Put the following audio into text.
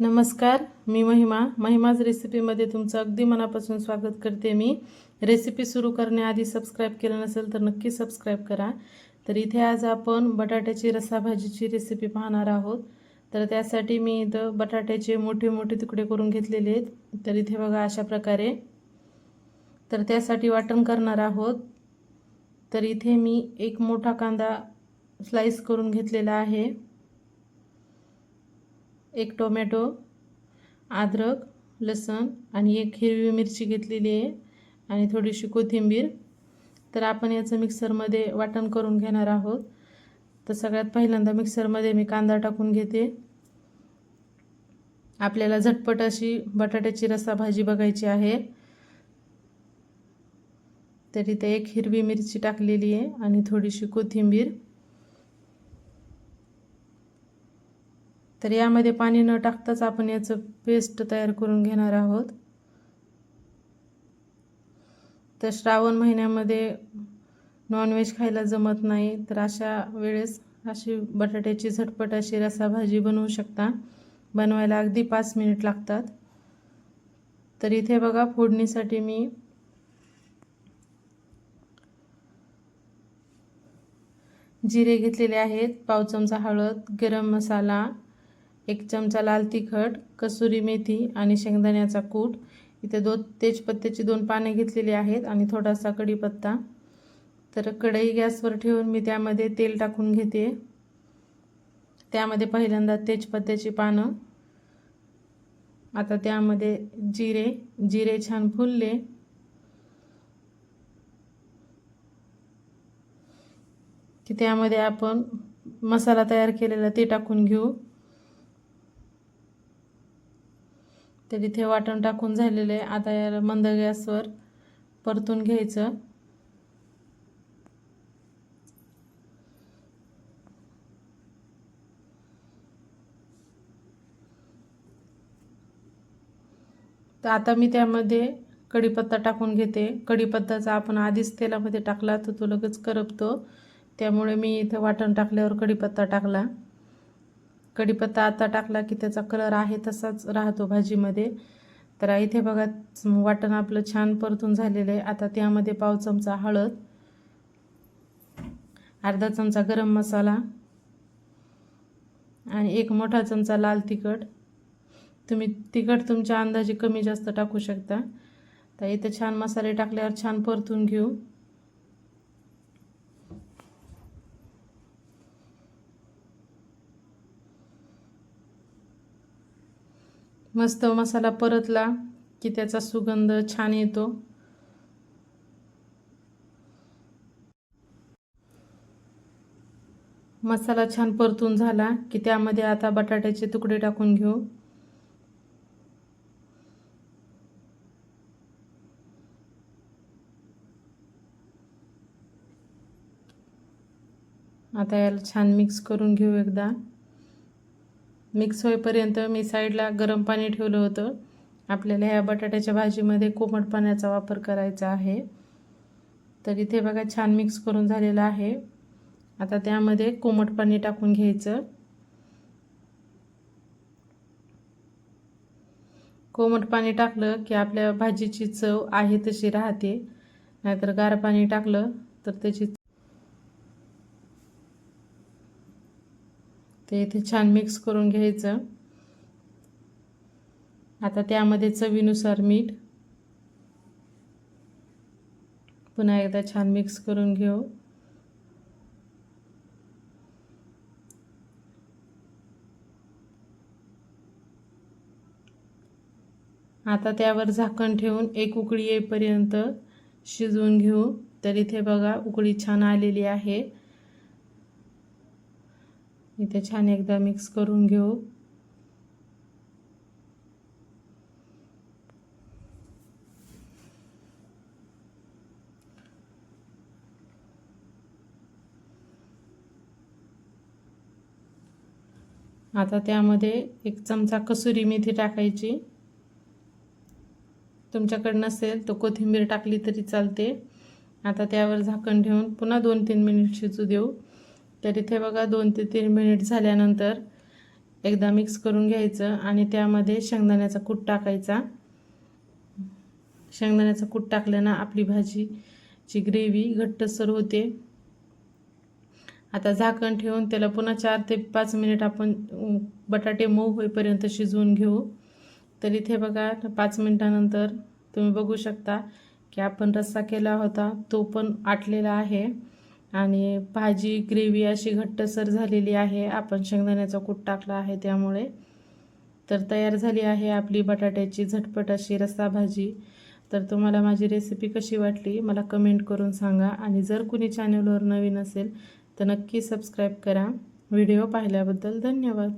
नमस्कार मी महिमा. महिमाज रेसिपीमध्ये तुमचं अगदी मनापासून स्वागत करते मी. रेसिपी सुरू करण्याआधी सबस्क्राईब केलं नसेल तर नक्की सबस्क्राईब करा. तर इथे आज आपण बटाट्याची रसाभाजीची रेसिपी पाहणार आहोत. तर त्यासाठी मी इथं बटाट्याचे मोठे मोठे तुकडे करून घेतलेले आहेत. तर इथे बघा अशा प्रकारे. तर त्यासाठी वाटण करणार आहोत. तर इथे मी एक मोठा कांदा स्लाईस करून घेतलेला आहे. एक टोमॅटो अद्रक लसण आणि एक हिरवी मिरची घेतलेली आहे आणि थोडीशी कोथिंबीर. तर आपण याचं मिक्सरमध्ये वाटण करून घेणार आहोत. तर सगळ्यात पहिल्यांदा मिक्सरमध्ये मी कांदा टाकून घेते. आपल्याला झटपट अशी बटाट्याची रसा भाजी बघायची आहे. तर इथे एक हिरवी मिरची टाकलेली आहे आणि थोडीशी कोथिंबीर. तर यामध्ये पाणी न टाकताच आपण याचं पेस्ट तयार करून घेणार आहोत. तर श्रावण महिन्यामध्ये नॉनव्हेज खायला जमत नाही तर अशा वेळेस अशी बटाट्याची झटपट अशी रसाभाजी बनवू शकता. बनवायला अगदी पाच मिनिट लागतात. तर इथे बघा फोडणीसाठी मी जिरे घेतलेले आहेत पाव चमचा हळद गरम मसाला एक चमचा लाल तिखट कसुरी मेथी आणि शेंगदाण्याचा कूट. इथे दोन तेजपत्त्याची दोन पाने घेतलेली आहेत आणि थोडासा कढीपत्ता. तर कढई गॅसवर ठेवून मी त्यामध्ये तेल टाकून घेते. त्यामध्ये पहिल्यांदा तेजपत्त्याची पानं. आता त्यामध्ये जिरे जिरे छान फुलले. की त्यामध्ये आपण मसाला तयार केलेला ते टाकून घेऊ. तर इथे वाटण टाकून झालेलं आहे. आता याला मंद गॅसवर परतून घ्यायचं. तर आता मी त्यामध्ये कढीपत्ता टाकून घेते. कढीपत्ताचा आपण आधीच तेलामध्ये टाकला तर तो लगेच करपतो. त्यामुळे मी इथं वाटण टाकल्यावर कढीपत्ता टाकला. कढीपत्ता आता टाकला की त्याचा कलर आहे तसाच राहतो भाजीमध्ये. तर इथे बघा वाटण आपलं छान परतून झालेलं आहे. आता त्यामध्ये पाव चमचा हळद अर्धा चमचा गरम मसाला आणि एक मोठा चमचा लाल तिखट. तुम्ही तिखट तुमच्या अंदाजे कमी जास्त टाकू शकता. तर इथे छान मसाले टाकल्यावर छान परतून घेऊ. मस्त मसाला परतला की त्याचा सुगंध छान येतो. मसाला छान परतून झाला की त्यामध्ये आता बटाट्याचे तुकडे टाकून घेऊ. आता याला छान मिक्स करून घेऊ एकदा. मिक्स होईपर्यंत मी साईडला गरम पाणी ठेवलं होतं. आपल्याला ह्या बटाट्याच्या भाजीमध्ये कोमट पाण्याचा वापर करायचा आहे. तर इथे बघा छान मिक्स करून झालेलं आहे. आता त्यामध्ये कोमट पाणी टाकून घ्यायचं. कोमट पाणी टाकलं की आपल्या भाजीची चव आहे तशी राहते. नाहीतर गार पाणी टाकलं तर त्याची ते इथे छान मिक्स करून घ्यायचं. आता त्यामध्ये चवीनुसार मीठ. पुन्हा एकदा छान मिक्स करून घेऊ. आता त्यावर झाकण ठेवून एक उकळी येईपर्यंत शिजवून घेऊ. तर इथे बघा उकळी छान आलेली आहे. इथे छान एकदा मिक्स करून घेऊ. आता त्यामध्ये एक चमचा कसुरी मेथी टाकायची. तुमच्याकडे नसेल तर कोथिंबीर टाकली तरी चालते. आता त्यावर झाकण ठेवून पुन्हा दोन तीन मिनिट शिजू देऊ. तर इथे बघा दोन ते तीन मिनिट झाल्यानंतर एकदा मिक्स करून घ्यायचं आणि त्यामध्ये शेंगदाण्याचा कूट टाकायचा. शेंगदाण्याचा कूट टाकल्यानं आपली भाजीची ग्रेव्ही घट्टसर होते. आता झाकण ठेवून त्याला पुन्हा चार ते पाच मिनिट आपण बटाटे मऊ होईपर्यंत शिजवून घेऊ. तर इथे बघा पाच मिनटानंतर तुम्ही बघू शकता की आपण रस्सा केला होता तो पण आटलेला आहे. आणि भाजी ग्रेव्ही अशी घट्टसर झालेली आहे. आपण शेंगदाण्याचा कूट टाकला आहे त्यामुळे. तर तयार झाली आहे आपली बटाट्याची झटपट अशी रस्सा भाजी. तर तुम्हाला माझी रेसिपी कशी वाटली मला कमेंट करून सांगा. आणि जर कुणी चॅनलवर नवीन असेल तर नक्की सबस्क्राईब करा. व्हिडिओ पाहिल्याबद्दल धन्यवाद.